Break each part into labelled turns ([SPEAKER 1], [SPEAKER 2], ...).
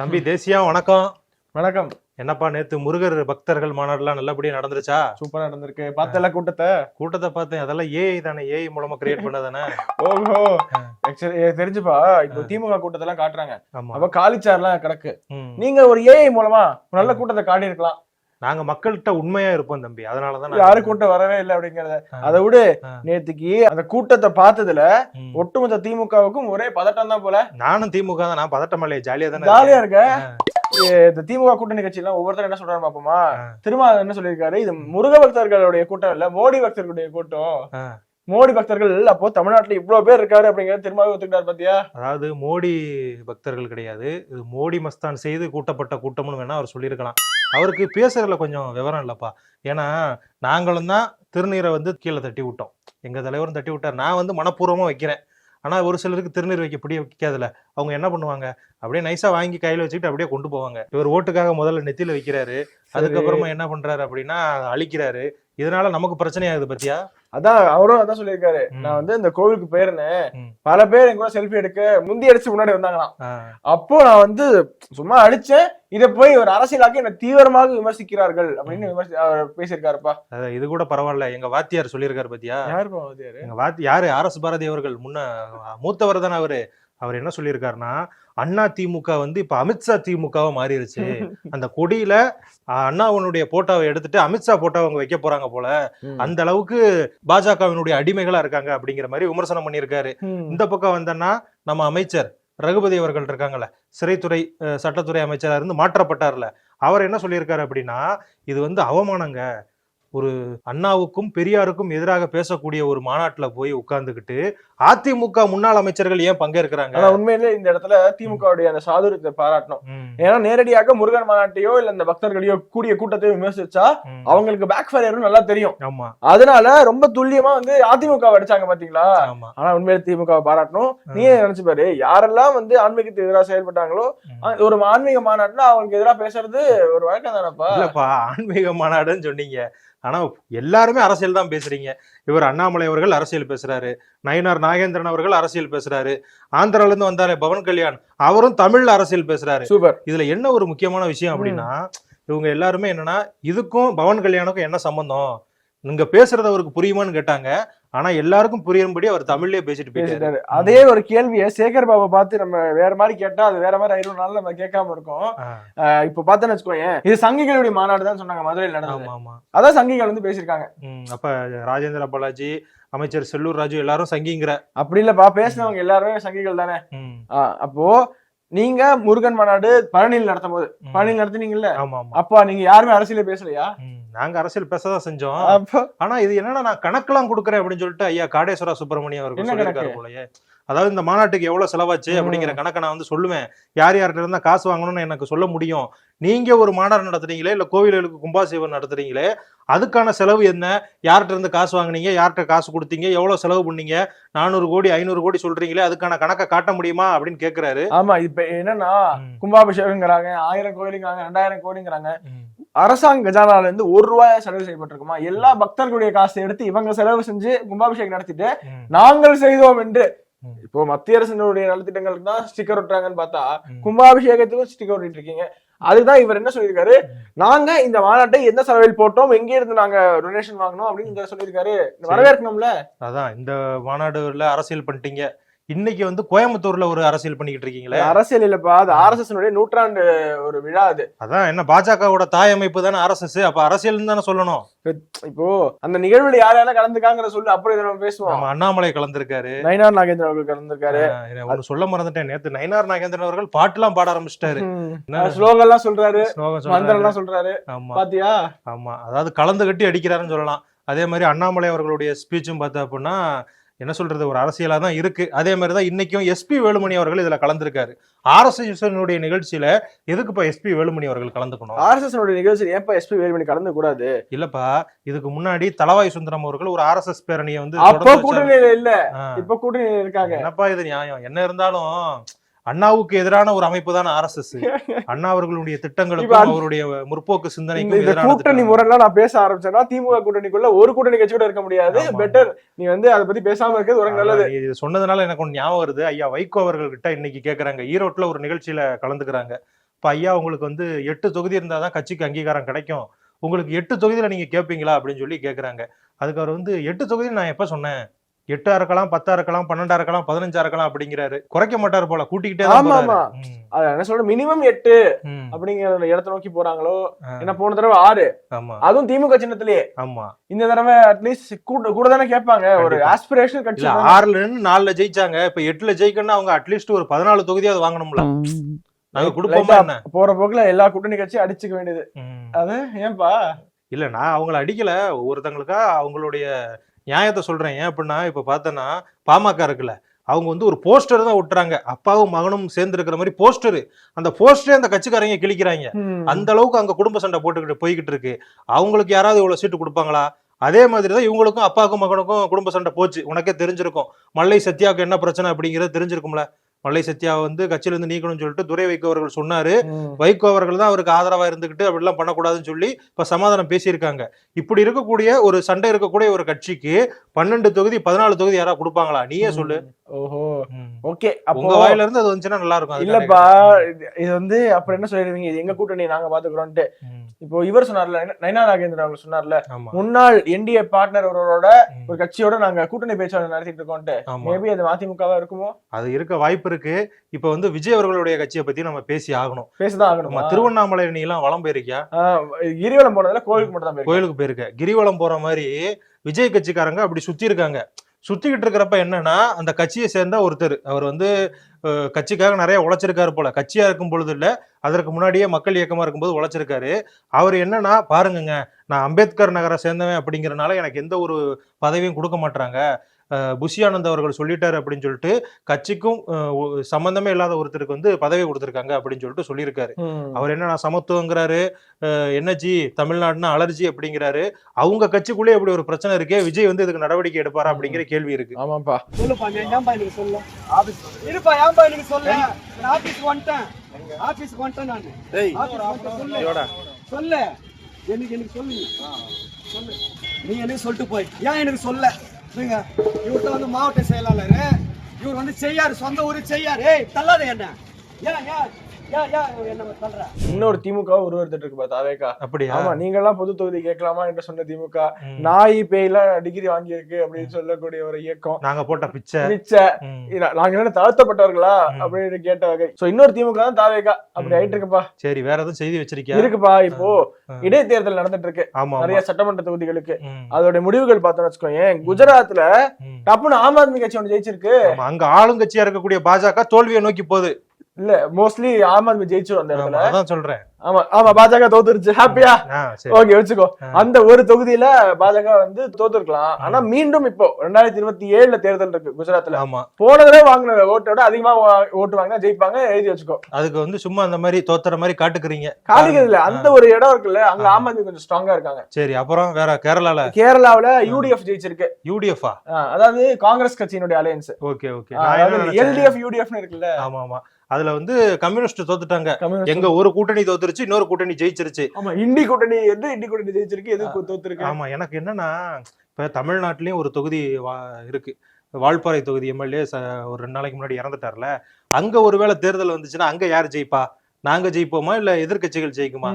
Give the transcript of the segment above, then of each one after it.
[SPEAKER 1] தம்பி தேசியா வணக்கம்.
[SPEAKER 2] வணக்கம்.
[SPEAKER 1] என்னப்பா நேத்து முருகர் பக்தர்கள் மாநாடுலாம் நல்லபடியா நடந்துருச்சா?
[SPEAKER 2] சூப்பரா நடந்திருக்கு. பார்த்தல கூட்டத்தை?
[SPEAKER 1] கூட்டத்தை பார்த்தேன். அதெல்லாம் ஏஐ தானே. ஏஐ மூலமா கிரியேட் பண்ணதானே?
[SPEAKER 2] ஓஹோ. தெரிஞ்சுப்பா. இப்போ திமுக கூட்டத்தெல்லாம் காட்டுறாங்க. அப்ப காலிச்சார்லாம் கிடக்கு. நீங்க ஒரு ஏஐ மூலமா நல்ல கூட்டத்தை காட்டி இருக்கலாம்
[SPEAKER 1] நாங்க மக்கள்கிட்ட உண்மையா இருப்போம் தம்பி. அதனாலதான்
[SPEAKER 2] யாரு
[SPEAKER 1] நாங்க-
[SPEAKER 2] கூட்டம் வரவே இல்லை அப்படிங்கறத. அதை விடு. நேத்துக்கு அந்த கூட்டத்தை பார்த்ததுல. ஒட்டுமொத்த திமுகவுக்கும் ஒரே பதட்டம் தான் போல.
[SPEAKER 1] நானும் திமுக தான். நான் பதட்டமல்லையே ஜாலியா தானே
[SPEAKER 2] ஜாலியா இருக்க.
[SPEAKER 1] இருக்கேன்.
[SPEAKER 2] இந்த திமுக கூட்டணி கட்சி எல்லாம் ஒவ்வொருத்தரும் என்ன சொல்றாரு பாப்போமா. திரும்ப என்ன சொல்லியிருக்காரு? இது முருக பக்தர்களுடைய கூட்டம் இல்ல மோடி பக்தர்களுடைய கூட்டம். மோடி பக்தர்கள் அப்போ தமிழ்நாட்டுல இவ்வளவு பேர் இருக்காரு அப்படிங்கறத திரும்ப ஒத்துக்கிட்டாரு பாத்தியா?
[SPEAKER 1] அதாவது மோடி பக்தர்கள் கிடையாது. இது மோடி மஸ்தான் செய்து கூட்டப்பட்ட கூட்டம்னு வேணா அவர் சொல்லியிருக்கலாம். அவருக்கு பேசுறதுல கொஞ்சம் விவரம் இல்லப்பா. ஏன்னா நாங்களும் தான் திருநீரை வந்து கீழே தட்டி விட்டோம். எங்க தலைவரும் தட்டி விட்டார். நான் வந்து மனப்பூர்வமா வைக்கிறேன். ஆனா ஒரு சிலருக்கு திருநீர் வைக்க பிடிய வைக்காதுல அவங்க என்ன பண்ணுவாங்க? அப்படியே நைஸா வாங்கி கையில வச்சுக்கிட்டு அப்படியே கொண்டு போவாங்க. இவர் ஓட்டுக்காக முதல்ல நெத்தியில வைக்கிறாரு. அதுக்கப்புறமா என்ன பண்றாரு அப்படின்னா அழிக்கிறாரு. இதனால நமக்கு பிரச்சனை ஆகுது பத்தியா?
[SPEAKER 2] அதான் அவரும் அதான் சொல்லியிருக்காரு. நான் வந்து இந்த கோவிலுக்கு போயிருந்தேன். பல பேர் என் கூட செல்ஃபி எடுக்க முந்தி அடிச்சு முன்னாடி வந்தாங்களாம். அப்போ நான் வந்து சும்மா அடிச்சேன். இதை போய் ஒரு அரசியலாக்கி என்னை தீவிரமாக விமர்சிக்கிறார்கள் அப்படின்னு விமர்சி அவர் பேசியிருக்காருப்பா.
[SPEAKER 1] இது கூட பரவாயில்ல. எங்க வாத்தியார் சொல்லியிருக்காரு பத்தியா?
[SPEAKER 2] யாருப்பா வாத்தியாரு?
[SPEAKER 1] எங்க வாத்தி யாரு? ஆர் எஸ் பாரதி அவர்கள். முன்ன மூத்தவர் தானே அவரு? அவர் என்ன சொல்லியிருக்காருன்னா அண்ணா திமுக வந்து இப்ப அமித்ஷா திமுகவா மாறிடுச்சு அந்த கொடியில அண்ணாவனுடைய போட்டோவை எடுத்துட்டு அமித்ஷா போட்டோவை அவங்க வைக்க போறாங்க போல. அந்த அளவுக்கு பாஜகவினுடைய அடிமைகளா இருக்காங்க அப்படிங்கிற மாதிரி விமர்சனம் பண்ணியிருக்காரு. இந்த பக்கம் வந்தோன்னா நம்ம அமைச்சர் ரகுபதி அவர்கள் இருக்காங்கல்ல சிறைத்துறை சட்டத்துறை அமைச்சரா இருந்து மாற்றப்பட்டார்ல. அவர் என்ன சொல்லியிருக்காரு அப்படின்னா இது வந்து அவமானங்க. ஒரு அண்ணாவுக்கும் பெரியாருக்கும் எதிராக பேசக்கூடிய ஒரு மாநாட்டுல போய் உட்கார்ந்துகிட்டு அதிமுக முன்னாள் அமைச்சர்கள் ஏன் பங்கேற்கிறாங்க?
[SPEAKER 2] ஆனா உண்மையிலே இந்த இடத்துல திமுகவுடைய அந்த சாதுரியத்தை பாராட்டணும். ஏன்னா நேரடியாக முருகன் மாநாட்டையோ இல்ல இந்த பக்தர்களையோ கூடிய கூட்டத்தையோ விமர்சிச்சா. அவங்களுக்கு பேக் ஃபயர் நல்லா தெரியும்.
[SPEAKER 1] ஆமா.
[SPEAKER 2] அதனால ரொம்ப துல்லியமா வந்து அதிமுக அடிச்சாங்க பாத்தீங்களா?
[SPEAKER 1] ஆமா.
[SPEAKER 2] ஆனா உண்மையிலே திமுக பாராட்டணும். நீ நினைச்சு பாரு யாரெல்லாம் வந்து ஆன்மீகத்துக்கு எதிராக செயல்பட்டாங்களோ ஒரு ஆன்மீக மாநாட்டுல அவங்களுக்கு எதிராக பேசுறது ஒரு வழக்கம் தானப்பா?
[SPEAKER 1] இல்லப்பா ஆன்மீக மாநாடுன்னு சொன்னீங்க. ஆனா எல்லாருமே அரசியல் தான் பேசுறீங்க. இவர் அண்ணாமலை அவர்கள் அரசியல் பேசுறாரு. நயினார் நாகேந்திரன் அவர்கள் அரசியல் பேசுறாரு. ஆந்திரால இருந்து வந்தாரு பவன் கல்யாண். அவரும் தமிழ்ல அரசியல் பேசுறாரு.
[SPEAKER 2] சூப்பர்.
[SPEAKER 1] இதுல என்ன ஒரு முக்கியமான விஷயம் அப்படின்னா இவங்க எல்லாருமே என்னன்னா இதுக்கும் பவன் கல்யாணுக்கும் என்ன சம்பந்தம்? நீங்க பேசுறது அவருக்கு புரியுமான்னு கேட்டாங்க. ஆனா எல்லாருக்கும் புரியும்படி அவர் தமிழ்லயே பேசிட்டு
[SPEAKER 2] பேசிட்டாரு. அதே ஒரு கேள்வியை சேகர் பாபா பார்த்து நம்ம வேற மாதிரி கேட்டா அது வேற மாதிரி ஆயிரம் நாள் நம்ம கேட்காம இருக்கோம். இப்ப பார்த்தோன்னு வச்சுக்கோயேன் இது சங்கிகளுடைய மாநாடு தான் சொன்னாங்க மதுரையில் நடந்தது.
[SPEAKER 1] ஆமா ஆமா.
[SPEAKER 2] அதான் சங்கிகள் வந்து பேசியிருக்காங்க.
[SPEAKER 1] அப்ப ராஜேந்திர பாலாஜி அமைச்சர் செல்லூர் ராஜு எல்லாரும் சங்கிங்கிற.
[SPEAKER 2] அப்படி இல்லப்பா பேசினவங்க எல்லாருமே சங்கிகள் தானே. அப்போ நீங்க முருகன் மாநாடு பழனியில் நடத்தும் போது. பழனியில் நடத்துனீங்கல்ல? அப்பா நீங்க யாருமே அரசியல பேசலையா?
[SPEAKER 1] நாங்க அரசியல் பேசதான் செஞ்சோம். ஆனா இது என்னன்னா நான் கணக்கெல்லாம் கொடுக்குறேன் அப்படின்னு சொல்லிட்டு ஐயா காடேஸ்வரா சுப்பிரமணியம் அவர்கள் சொல்லியிருக்காரு? போலயே. அதாவது இந்த மாநாட்டுக்கு எவ்வளவு செலவாச்சு. அப்படிங்கிற கணக்கை நான் வந்து சொல்லுவேன். யார் யார்கிட்ட இருந்தா காசு வாங்கணும்னு எனக்கு சொல்ல முடியும். நீங்க ஒரு மாநாடு நடத்துறீங்களே இல்ல கோவில்களுக்கு கும்பாசேவன் நடத்துறீங்களே அதுக்கான செலவு என்ன? யார்கிட்ட இருந்து காசு வாங்குனீங்க? யார்கிட்ட காசு கொடுத்தீங்க? எவ்வளவு செலவு பண்ணீங்க? நானூறு கோடி ஐநூறு கோடி சொல்றீங்களே அதுக்கான கணக்கை காட்ட முடியுமா அப்படின்னு கேக்குறாரு.
[SPEAKER 2] ஆமா இப்ப என்னன்னா கும்பாபிஷேகங்கிறாங்க ஆயிரம் கோயிலுங்கிறாங்க ரெண்டாயிரம் கோடிங்கிறாங்க. அரசாங்க கஜானால இருந்து ஒரு ரூபாய் செலவு செய்யப்பட்டிருக்குமா? எல்லா பக்தர்களுடைய காசை எடுத்து இவங்க செலவு செஞ்சு கும்பாபிஷேகம் நடத்திட்டு நாங்கள் செய்தோம் என்று. இப்போ மத்திய அரசினுடைய நலத்திட்டங்களுக்கு தான் ஸ்டிக்கர் ஒட்டுறாங்கன்னு பார்த்தா. கும்பாபிஷேகத்துக்கும் ஸ்டிக்கர் ஒட்டிட்டு இருக்கீங்க அதுதான் இவர் என்ன சொல்லியிருக்காரு? நாங்க இந்த மாநாட்டை எந்த செலவில் போட்டோம்? எங்க இருந்து நாங்க டொனேஷன் வாங்கணும் அப்படின்னு சொல்லியிருக்காரு. வரவேற்கணும்ல?
[SPEAKER 1] அதான் இந்த மாநாடுல அரசியல் பண்ணிட்டீங்க. இன்னைக்கு வந்து கோயம்புத்தூர்ல ஒரு அரசியல் பண்ணிக்கிட்டு இருக்கீங்களே?
[SPEAKER 2] அரசியல் இல்லப்பா. அது ஆர்எஸ்எஸ் நூற்றாண்டு ஒரு விழா அது.
[SPEAKER 1] அதான் என்ன பாஜகவோட தாய் அமைப்பு தானே ஆர்எஸ்எஸ் அப்ப அரசியல் தானே சொல்லணும்.
[SPEAKER 2] இப்போ அந்த நிகழ்வுல யார் யாரெல்லாம் கலந்துக்காங்கிற சொல்லு அப்புறம் இதை நம்ம பேசுவோம்.
[SPEAKER 1] அண்ணாமலை கலந்திருக்காரு.
[SPEAKER 2] நயினார் நாகேந்திரன் அவர்கள் கலந்துருக்காரு.
[SPEAKER 1] ஒண்ணு சொல்ல மறந்துட்டேன். நேத்து நயினார் நாகேந்திரன் அவர்கள் பாட்டுலாம் பாட ஆரம்பிச்சிட்டாரு?
[SPEAKER 2] ஸ்லோகம் எல்லாம் சொல்றாரு. மந்திரம். எல்லாம் சொல்றாரு. பாத்தியா?
[SPEAKER 1] ஆமா. அதாவது கலந்து கட்டி அடிக்கிறாருன்னு சொல்லலாம். அதே மாதிரி அண்ணாமலை அவர்களுடைய ஸ்பீச்சும் பார்த்தா அப்படின்னா என்ன சொல்றது ஒரு அரசியலா தான் இருக்கு. அதே மாதிரி தான் இன்னைக்கும் எஸ்பி வேலுமணி அவர்கள் இதுல கலந்திருக்காரு. ஆர்எஸ்எஸ் நிகழ்ச்சியில எதுக்குப்பா எஸ்பி வேலுமணி அவர்கள் கலந்துக்கணும்?
[SPEAKER 2] ஆர்எஸ்எஸ் நிகழ்ச்சி ஏப்பா எஸ்பி வேலுமணி கலந்து கூடாது?
[SPEAKER 1] இல்லப்பா இதுக்கு முன்னாடி தலவாய் சுந்தரம் அவர்கள் ஒரு ஆர்எஸ்எஸ் பேரணியை வந்து
[SPEAKER 2] அப்போ. கூட்டணியில இல்ல. இப்ப கூட்டணியில இருக்காங்க.
[SPEAKER 1] என்னப்பா இது நியாயம்? என்ன இருந்தாலும் அண்ணாவுக்கு எதிரான ஒரு அமைப்பு தானே ஆர்எஸ்எஸ்? அண்ணா அவர்களுடைய திட்டங்களுக்கும் அவருடைய முற்போக்கு
[SPEAKER 2] இந்த
[SPEAKER 1] சிந்தனைக்கும்
[SPEAKER 2] இந்த
[SPEAKER 1] எதிரான
[SPEAKER 2] கூட்டணி. முறையெல்லாம் நான் பேச ஆரம்பிச்சேன்னா திமுக கூட்டணிக்குள்ள ஒரு கூட்டணி கட்சி கூட இருக்க முடியாது. பெட்டர் நீ வந்து அதை பத்தி பேசாம இருக்கிறது உனக்கு நல்லது.
[SPEAKER 1] இது சொன்னதுனால எனக்கு ஒன்று ஞாபகம் வருது. ஐயா வைகோ அவர்கள் கிட்ட இன்னைக்கு கேக்குறாங்க. ஈரோட்ல ஒரு நிகழ்ச்சியில கலந்துக்கிறாங்க. இப்ப ஐயா உங்களுக்கு வந்து எட்டு தொகுதி இருந்தாதான் கட்சிக்கு அங்கீகாரம் கிடைக்கும். உங்களுக்கு எட்டு தொகுதியில நீங்க கேட்பீங்களா அப்படின்னு சொல்லி கேக்குறாங்க. அதுக்கு அவர் வந்து எட்டு தொகுதி நான் எப்ப சொன்னேன்? எட்டா இருக்கலாம் பத்தா இருக்கலாம் பன்னெண்டா இருக்கலாம் பதினஞ்சா இருக்கலாம் அப்படிங்கிறாரு. குறைக்க மாட்டாரு போல கூட்டிக்கிட்டே
[SPEAKER 2] ஆமா. ஆமா. அது என்ன சொல்ற மினிமம் எட்டு அப்படிங்கிற இடத்த நோக்கி போறாங்களோ? என்ன போன தடவை ஆறு.
[SPEAKER 1] ஆமா.
[SPEAKER 2] அதுவும் திமுக சின்னத்திலேயே.
[SPEAKER 1] ஆமா.
[SPEAKER 2] இந்த தடவை அட்லீஸ்ட் கூட கூட தானே கேட்பாங்க. ஒரு. ஆஸ்பிரேஷன் கட்சி.
[SPEAKER 1] ஆறுல இருந்து நாலுல ஜெயிச்சாங்க. இப்ப எட்டுல ஜெயிக்கணும்னா அவங்க அட்லீஸ்ட் ஒரு பதினாலு தொகுதியாவது வாங்கணும்ல. நாங்க கொடுப்போமா
[SPEAKER 2] போற போக்குல எல்லா கூட்டணி கட்சியும் அடிச்சுக்க வேண்டியது. அது ஏன்பா?
[SPEAKER 1] இல்ல நான் அவங்கள அடிக்கல. ஒருத்தங்களுக்கா அவங்களுடைய நியாயத்தை சொல்றேன். ஏன் அப்படின்னா இப்ப பார்த்தோன்னா பாமக இருக்குல்ல அவங்க வந்து ஒரு போஸ்டர் தான் விட்டுறாங்க அப்பாவும் மகனும் சேர்ந்து இருக்கிற மாதிரி போஸ்டர். அந்த போஸ்டரே அந்த கட்சிக்காரங்க கிழிக்கிறாங்க. அந்த அளவுக்கு அங்க குடும்ப சண்டை போட்டுக்கிட்டு போய்கிட்டு இருக்கு. அவங்களுக்கு யாராவது இவ்வளவு சீட்டு கொடுப்பாங்களா? அதே மாதிரி தான் இவங்களுக்கும் அப்பாவுக்கும் மகனுக்கும் குடும்ப சண்டை போச்சு. உனக்கே தெரிஞ்சிருக்கும். மல்லை சத்யாவுக்கு என்ன பிரச்சனை அப்படிங்கிறது தெரிஞ்சிருக்கும்ல. மல்லை சத்யாவை வந்து கட்சியில இருந்து நீக்கணும்னு சொல்லிட்டு துரை வைகோ அவர்கள் சொன்னாரு. வைகோ அவர்கள் தான் அவருக்கு ஆதரவா இருந்துகிட்டு அப்படிலாம் பண்ணக்கூடாதுன்னு சொல்லி இப்ப சமாதானம் பேசியிருக்காங்க. இப்படி இருக்கக்கூடிய ஒரு சண்டை இருக்கக்கூடிய ஒரு கட்சிக்கு பன்னெண்டு தொகுதி பதினாலு தொகுதி யாராவது கொடுப்பாங்களா? நீயே சொல்லு.
[SPEAKER 2] ஓஹோ. ஓகே அப்போ
[SPEAKER 1] உங்க வாயில இருந்து அது வந்துச்சுன்னா நல்லா இருக்கும்
[SPEAKER 2] இல்லப்பா இது- வந்து அப்புறம் என்ன சொல்லிடுவீங்க இது எங்க கூட்டணி நாங்க பாத்துக்கிறோம்ட்டு. இப்போ இவர் சொன்னார்ல நயனா- நாகேந்திரன் அவங்க சொன்னார்ல முன்னாள் என்டிஏ பார்ட்னர் ஒருவரோட. ஒரு கட்சியோட நாங்க கூட்டணி பேச்சுவார்த்தை நடத்திட்டு இருக்கோம்ட்டு மேபி அது மதிமுகவா இருக்குமோ?
[SPEAKER 1] அது இருக்க வாய்ப்பு இருக்கு. இப்ப வந்து விஜய் அவர்களுடைய கட்சியை பத்தி நம்ம பேசி ஆகணும்.
[SPEAKER 2] பேசதான் ஆகணுமா?
[SPEAKER 1] திருவண்ணாமலை நீ எல்லாம் வளம் போயிருக்கியா?
[SPEAKER 2] கிரிவலம் போனதுல கோயிலுக்கு மட்டும் தான்
[SPEAKER 1] கோயிலுக்கு போயிருக்க. கிரிவலம் போற மாதிரி விஜய் கட்சிக்காரங்க அப்படி சுத்தி இருக்காங்க. சுத்திக்கிட்டு இருக்கிறப்ப என்னன்னா அந்த கட்சியை சேர்ந்த ஒருத்தர். அவர் வந்து கட்சிக்காக நிறைய உழைச்சிருக்காரு போல. கட்சியா இருக்கும் பொழுது இல்ல அதற்கு முன்னாடியே மக்கள் இயக்கமா இருக்கும்போது உழைச்சிருக்காரு. அவர் என்னன்னா பாருங்கங்க நான் அம்பேத்கர் நகரை சேர்ந்தவன் அப்படிங்கிறனால எனக்கு எந்த ஒரு பதவியும் கொடுக்க மாட்டாங்க புஷி ஆனந்த் அவர்கள் சொல்லிட்டாரு அப்படின்னு சொல்லிட்டு கட்சிக்கும் சம்பந்தமே இல்லாத ஒருத்தருக்கு வந்து பதவி கொடுத்திருக்காங்க அப்படின்னு சொல்லிட்டு சொல்லியிருக்காரு. அவர் என்ன நான் சமத்துவங்கிறாரு அஹ் என்ன ஜி தமிழ்நாடுனா அலர்ஜி அப்படிங்கிறாரு. அவங்க கட்சிக்குள்ளே இப்படி ஒரு பிரச்சனை இருக்கே விஜய் வந்து இதுக்கு நடவடிக்கை எடுப்பாரா அப்படிங்கிற கேள்வி இருக்கு.
[SPEAKER 2] ஆமாப்பா
[SPEAKER 3] சொல்லுப்பா நீ ஏன்பா எனக்கு சொல்ல? ஆபீஸ் இருப்பா ஏன்பா எனக்கு சொல்ல? வந்துட்டேன். ஆபீஸ்க்கு வந்துட்டேன் நான். சொல்லு. சொல்லு. எனக்கு எனக்கு சொல்லு நீ. சொல்லு. நீ எனக்கு சொல்லிட்டு போய். ஏன் எனக்கு சொல்ல? நீங்க இவர்கிட்ட வந்து மாவட்ட செயலாளர். இவர் வந்து செய்யாரு சொந்த ஊர் செய்யாரு. தள்ளாத என்ன? ஏன் ஏன்?
[SPEAKER 2] இன்னொரு திமுக உருவெடுத்துட்டு இருக்கு பார்த்தா அவேக்கா
[SPEAKER 1] அப்படியா?
[SPEAKER 2] ஆமா நீங்க எல்லாம் பொது தொகுதி கேட்கலாமா என்று சொன்ன திமுக. நாய் பேய்லாம் டிகிரி வாங்கியிருக்கு அப்படின்னு சொல்லக்கூடிய ஒரு இயக்கம்.
[SPEAKER 1] நாங்க போட்ட பிச்சை.
[SPEAKER 2] இல்ல, நாங்க என்ன தாழ்த்தப்பட்டவர்களா. அப்படின்னு கேட்ட வகை. சோ இன்னொரு திமுக தான் தாவேக்கா. அப்படி. ஆயிட்டு இருக்குப்பா
[SPEAKER 1] சரி வேற எதுவும் செய்தி வச்சிருக்கியா?
[SPEAKER 2] இருக்குப்பா இப்போ. இடைத்தேர்தல் நடந்துட்டு இருக்கு நிறைய சட்டமன்ற தொகுதிகளுக்கு. அதோட முடிவுகள் பார்த்தோம்னு வச்சுக்கோங்க குஜராத்ல. டப்புன்னு ஆம் ஆத்மி கட்சி ஒன்று ஜெயிச்சிருக்கு.
[SPEAKER 1] ஆமா, அங்க ஆளுங்கட்சியா இருக்கக்கூடிய பாஜக தோல்வியை நோக்கி போகுது.
[SPEAKER 2] இல்ல மோஸ்ட்லி ஆம் ஆத்மி ஜெயிச்சிரும் அந்த இடத்துல.
[SPEAKER 1] அதான் சொல்றேன்.
[SPEAKER 2] ஆமா ஆமா பாஜக தோத்துருச்சு. ஹாப்பியா ஓகே வச்சுக்கோ. அந்த ஒரு தொகுதியில பாஜக வந்து தோத்துருக்கலாம். ஆனா மீண்டும் இப்போ ரெண்டாயிரத்தி இருபத்தி ஏழுல தேர்தல் இருக்கு குஜராத்ல.
[SPEAKER 1] ஆமா.
[SPEAKER 2] போன தடவை வாங்கின ஓட்டோட அதிகமா ஓட்டு வாங்கினா ஜெயிப்பாங்க எழுதி வச்சுக்கோ.
[SPEAKER 1] அதுக்கு வந்து சும்மா அந்த மாதிரி தோத்துற மாதிரி காட்டுக்கிறீங்க.
[SPEAKER 2] காலிக்கிறது இல்ல அந்த ஒரு இடம் இருக்குல்ல அங்க. ஆம் ஆத்மி கொஞ்சம் ஸ்ட்ராங்கா இருக்காங்க.
[SPEAKER 1] சரி அப்புறம் வேற கேரளால?
[SPEAKER 2] கேரளாவுல யூடிஎஃப் ஜெயிச்சிருக்கு.
[SPEAKER 1] யூடிஎஃப்ஆ
[SPEAKER 2] ஆ, அதாவது காங்கிரஸ் கட்சியினுடைய alliance
[SPEAKER 1] okay okay?
[SPEAKER 2] LDF UDF இருக்குல்ல.
[SPEAKER 1] ஆமா ஆமா. அதுல வந்து கம்யூனிஸ்ட் தோத்துட்டாங்க. எங்க ஒரு கூட்டணி தோத்துருச்சு இன்னொரு கூட்டணி ஜெயிச்சிருச்சு.
[SPEAKER 2] ஆமா இண்டி கூட்டணி எது இண்டி கூட்டணி ஜெயிச்சிருக்கு எது தோத்துருக்கு?
[SPEAKER 1] ஆமா எனக்கு என்னன்னா இப்ப தமிழ்நாட்டிலயும் ஒரு தொகுதி இருக்கு. வால்பாறை தொகுதி எம்எல்ஏ ஒரு ரெண்டு நாளைக்கு முன்னாடி இறந்துட்டார்ல. அங்க ஒருவேளை தேர்தல் வந்துச்சுன்னா அங்க யார் ஜெயிப்பா? நாங்க ஜெயிப்போமா இல்ல எதிர்க்கட்சிகள் ஜெயிக்குமா?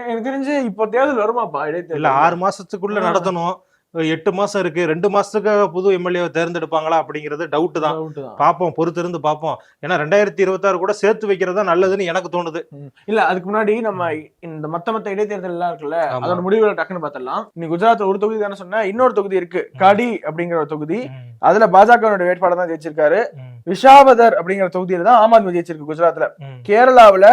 [SPEAKER 2] எனக்கு தெரிஞ்சு இப்போ தேர்தல் வருமாப்பா
[SPEAKER 1] இல்ல ஆறு மாசத்துக்குள்ள. நடத்தணும். எட்டு மாசம் இருக்கு. ரெண்டு மாசத்துக்கு புது எம்எல்ஏ தேர்ந்தெடுப்பாங்களா அப்படிங்கிறது டவுட் தான்.
[SPEAKER 2] Doubt தான்.
[SPEAKER 1] பாப்போம் பொறுத்து இருந்து பாப்போம் ஏன்னா ரெண்டாயிரத்தி இருபத்தாறு கூட சேர்த்து வைக்கிறதா நல்லதுன்னு எனக்கு தோணுது.
[SPEAKER 2] இல்ல அதுக்கு முன்னாடி நம்ம இந்த மத்த மத்த இடைத்தேர்தல் எல்லாம் இருக்குல்ல. அதோட முடிவுகளை டக்குன்னு பார்த்தலாம் நீ குஜராத் ஒரு தொகுதி தானே சொன்ன இன்னொரு தொகுதி இருக்கு. கடி அப்படிங்கிற ஒரு தொகுதி. அதுல பாஜக வேட்பாளர் தான் ஜெயிச்சிருக்காரு. விஷாவதர் அப்படிங்கிற தொகுதியில தான் ஆம் ஆத்மி ஜெயிச்சிருக்கு குஜராத்ல. கேரளாவுல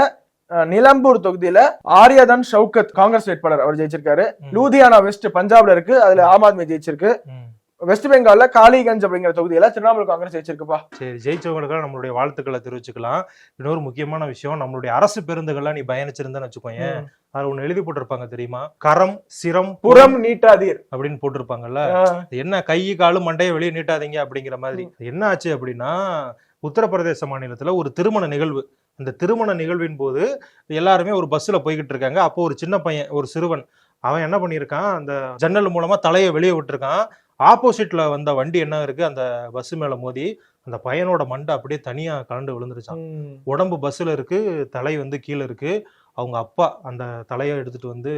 [SPEAKER 2] நிலம்பூர் தொகுதியில ஆரியதன் ஷவுகத் காங்கிரஸ் வேட்பாளர் அவர் ஜெயிச்சிருக்காரு. லூதியானா வெஸ்ட் பஞ்சாப்ல இருக்கு. அதுல ஆம் ஆத்மி ஜெயிச்சிருக்கு. வெஸ்ட் பெங்கால்ல காலிகஞ்ச் அப்படிங்கிற தொகுதியில திரிணாமுல் காங்கிரஸ் ஜெயிச்சிருக்குப்பா.
[SPEAKER 1] சரி ஜெயிச்சவங்களுக்காக நம்மளுடைய வாழ்த்துக்களை தெரிவிச்சுக்கலாம். இன்னொரு முக்கியமான விஷயம் நம்மளுடைய அரசு பேருந்துகள்லாம் நீ பயணிச்சிருந்தேன்னு வச்சுக்கோயேன். அதுல ஒண்ணு எழுதி போட்டிருப்பாங்க தெரியுமா? கரம் சிரம் புறம்
[SPEAKER 2] நீட்டாதீர்.
[SPEAKER 1] அப்படின்னு போட்டிருப்பாங்கல்ல. என்ன கை காலு மண்டையை வெளியே நீட்டாதீங்க அப்படிங்கிற மாதிரி. என்ன ஆச்சு அப்படின்னா உத்தரப்பிரதேச மாநிலத்துல ஒரு திருமண நிகழ்வு அந்த திருமண நிகழ்வின் போது எல்லாருமே ஒரு பஸ்ல போய்கிட்டு இருக்காங்க. அப்போ ஒரு சின்ன பையன் ஒரு சிறுவன். அவன் என்ன பண்ணியிருக்கான்? அந்த ஜன்னல் மூலமா தலையை வெளியே விட்டுருக்கான். ஆப்போசிட்ல வந்த வண்டி என்ன இருக்கு? அந்த பஸ் மேல மோதி அந்த பையனோட மண்டை அப்படியே தனியா கலண்டு விழுந்துருச்சான். உடம்பு பஸ்ஸில் இருக்கு தலை வந்து கீழே இருக்கு. அவங்க அப்பா அந்த தலையை எடுத்துட்டு வந்து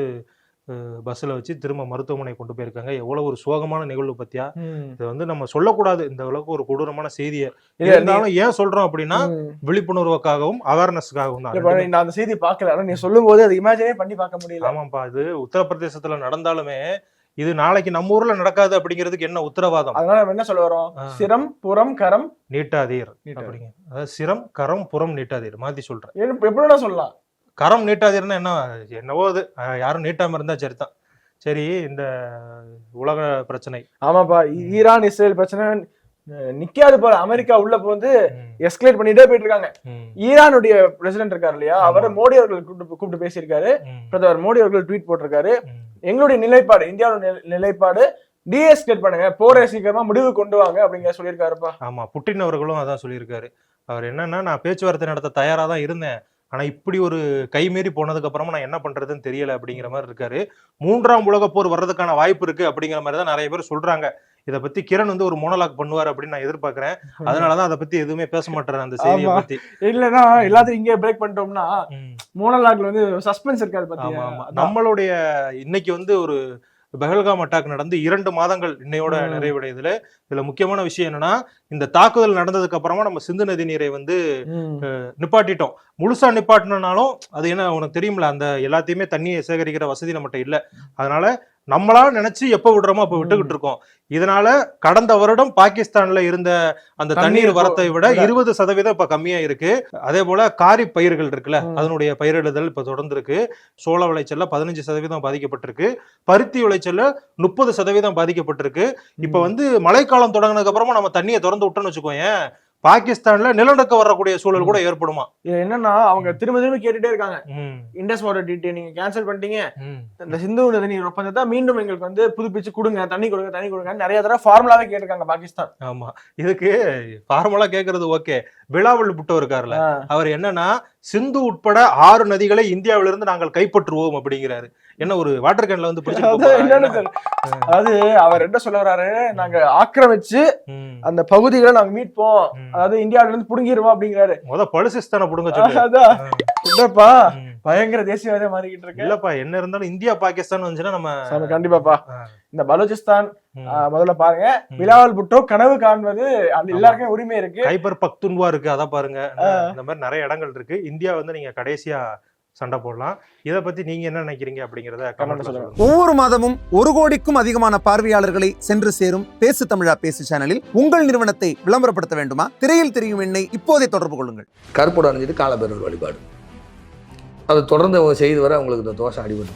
[SPEAKER 1] பஸ்ஸில் வச்சு திரும்ப மருத்துவமனை கொண்டு போயிருக்காங்க. எவ்வளவு ஒரு சோகமான நிகழ்வு பத்தியா?
[SPEAKER 2] ம்.
[SPEAKER 1] இது வந்து நம்ம சொல்லக்கூடாது. இந்த அளவுக்கு ஒரு கொடூரமான செய்தியை. இருந்தாலும் ஏன் சொல்றோம் அப்படின்னா. விழிப்புணர்வுக்காகவும் அவேர்னஸ்க்காகவும் தான்.
[SPEAKER 2] நான் அந்த செய்தி பார்க்கல. நீ சொல்லும் போது அது இமேஜினே பண்ணி பார்க்க முடியல.
[SPEAKER 1] ஆமாப்பா இது உத்தரப்பிரதேசத்துல நடந்தாலுமே இது நாளைக்கு நம்ம ஊர்ல நடக்காது அப்படிங்கிறதுக்கு என்ன உத்தரவாதம்?
[SPEAKER 2] அதனால என்ன சொல்ல வரோம். சிரம் புறம் கரம்.
[SPEAKER 1] நீட்டாதீர். அப்படிங்க. அதாவது சிரம் கரம் புறம் நீட்டாதீர். மாத்தி சொல்றேன்.
[SPEAKER 2] எப்படி சொல்லலாம்.
[SPEAKER 1] கரம் நீட்டாதீர்னா என்ன என்னவோ அது. யாரும் நீட்டாம இருந்தா சரிதான். சரி இந்த உலக பிரச்சனை.
[SPEAKER 2] ஆமாப்பா ஈரான் இஸ்ரேல் பிரச்சனை நிக்காது போல. அமெரிக்கா உள்ள வந்து எஸ்கலேட் பண்ணிட்டே போயிட்டு இருக்காங்க ஈரானுடைய பிரசிடென்ட் இருக்காரு இல்லையா. அவரை மோடி அவர்கள் கூப்பிட்டு பேசியிருக்காரு. பிரதமர் மோடி அவர்கள் ட்வீட் போட்டிருக்காரு. எங்களுடைய நிலைப்பாடு இந்தியாவோட நிலை- நிலைப்பாடு டிஎஸ்கேட் பண்ணுங்க. போரை சீக்கிரமா முடிவு கொண்டு வாங்க அப்படிங்கிற சொல்லியிருக்காருப்பா.
[SPEAKER 1] ஆமா புட்டின் அவர்களும் அதான் சொல்லியிருக்காரு. அவர் என்னன்னா நான் பேச்சுவார்த்தை நடத்த தயாரா தான் இருந்தேன். ஆனா இப்படி ஒரு கைமீறி போனதுக்கு அப்புறமா நான் என்ன பண்றதுன்னு தெரியல அப்படிங்கிற மாதிரி இருக்காரு மூன்றாம் உலக போர் வர்றதுக்கான வாய்ப்பு இருக்கு அப்படிங்கிற மாதிரி தான் நிறைய பேர் சொல்றாங்க இத பத்தி கிரண் வந்து ஒரு மோனலாக் பண்ணுவார் அப்படின்னு நான் எதிர்பார்க்கறேன் அதனாலதான் அதை பத்தி எதுவுமே பேச மாட்டேறேன் அந்த செய்தியை. பத்தி
[SPEAKER 2] இல்லன்னா எல்லாத்தையும் இங்கே பிரேக் பண்ணிட்டோம்னா. மோனலாக்ல வந்து சஸ்பென்ஸ் இருக்காது.
[SPEAKER 1] நம்மளுடைய இன்னைக்கு வந்து ஒரு பெஹல்காம் அட்டாக் நடந்து இரண்டு மாதங்கள் இன்னையோட. நிறைவடையுதுல இதுல முக்கியமான விஷயம் என்னன்னா இந்த தாக்குதல் நடந்ததுக்கு அப்புறமா நம்ம சிந்து நதி நீரை வந்து. நிப்பாட்டிட்டோம் முழுசா நிப்பாட்டினாலும் அது என்ன உனக்கு தெரியும்ல அந்த எல்லாத்தையுமே தண்ணியை சேகரிக்கிற வசதி நம்மகிட்ட இல்ல அதனால நம்மளா நினைச்சு எப்ப விடுறோமோ அப்ப விட்டுக்கிட்டு இருக்கோம் இதனால கடந்த வருடம் பாகிஸ்தான்ல இருந்த அந்த
[SPEAKER 2] தண்ணீர்
[SPEAKER 1] வரத்தை விட. இருபது சதவீதம் இப்ப கம்மியா இருக்கு. அதே போல காரி பயிர்கள் இருக்குல்ல. அதனுடைய பயிரிடுதல் இப்ப தொடர்ந்து இருக்கு சோள விளைச்சல்ல பதினஞ்சு சதவீதம் பாதிக்கப்பட்டிருக்கு. பருத்தி விளைச்சல்ல முப்பது சதவீதம் பாதிக்கப்பட்டிருக்கு. இப்ப வந்து மழைக்காலம் தொடங்கினதுக்கு அப்புறமா நம்ம தண்ணியை திறந்து விட்டோம்னு வச்சுக்கோயேன் பாகிஸ்தான்ல நிலநடுக்கம் வரக்கூடிய சூழல் கூட ஏற்படுமா?
[SPEAKER 2] இது என்னன்னா அவங்க திரும்ப திரும்ப கேட்டுட்டே இருக்காங்க. இண்டஸ் வாட்டர் டிடி நீங்க கேன்சல் பண்ணிட்டீங்க. இந்த சிந்து நதி நீர் ஒப்பந்தத்தை மீண்டும் எங்களுக்கு வந்து புதுப்பிச்சு கொடுங்க தண்ணி கொடுங்க தண்ணி கொடுங்க நிறைய தடவை ஃபார்முலாவே கேட்டிருக்காங்க பாகிஸ்தான்.
[SPEAKER 1] ஆமா. இதுக்கு ஃபார்மலா கேக்குறது ஓகே விழாவில் புட்டோ இருக்காருல்ல. அவர் என்னன்னா சிந்து உட்பட ஆறு நதிகளை இந்தியாவிலிருந்து நாங்கள் கைப்பற்றுவோம் அப்படிங்கிறாரு. என்ன ஒரு வாட்டர் கேன்ல வந்து.
[SPEAKER 2] அதாவது அவர் என்ன சொல்ல வர்றாரு நாங்க ஆக்கிரமிச்சு அந்த பகுதிகளை நாங்க மீட்போம். அதாவது இந்தியாவில இருந்து புடுங்கிடுவோம் அப்படிங்கிறாரு.
[SPEAKER 1] முத பழுசிஸ்தானை புடுங்க
[SPEAKER 2] என்னப்பா. பயங்கர தேசியவாதம் மாறிக்கிட்டு இருக்கு.
[SPEAKER 1] இல்லப்பா என்ன இருந்தாலும் இந்தியா பாகிஸ்தான் வந்துச்சுன்னா நம்ம
[SPEAKER 2] கண்டிப்பாப்பா. இந்த பலூச்சிஸ்தான் முதல்ல பாருங்க. பிலாவல் புட்டோ கனவு காண்பது. அது எல்லாருக்குமே உரிமை இருக்கு.
[SPEAKER 1] கைபர் பக்துன்வா இருக்கு அத பாருங்க. இந்த மாதிரி நிறைய இடங்கள் இருக்கு. இந்தியா வந்து நீங்க கடைசியா சண்டை போடலாம். இத பத்தி நீங்க என்ன நினைக்கிறீங்க அப்படிங்கறத கமெண்ட்ல
[SPEAKER 2] சொல்லுங்க.
[SPEAKER 4] ஒவ்வொரு மாதமும் ஒரு கோடிக்கும் அதிகமான பார்வையாளர்களை சென்று சேரும் பேசு தமிழா பேசு சேனலில் உங்கள் நிறுவனத்தை விளம்பரப்படுத்த வேண்டுமா? திரையில் தெரியும் எண்ணை இப்போதே தொடர்பு கொள்ளுங்கள்.
[SPEAKER 5] கருப்போட அணிஞ்சிட்டு காலபேரர் வழிபாடு. அதை தொடர்ந்து அவங்க செய்து வர அவங்களுக்கு இந்த தோஷம் அடிபட்டு.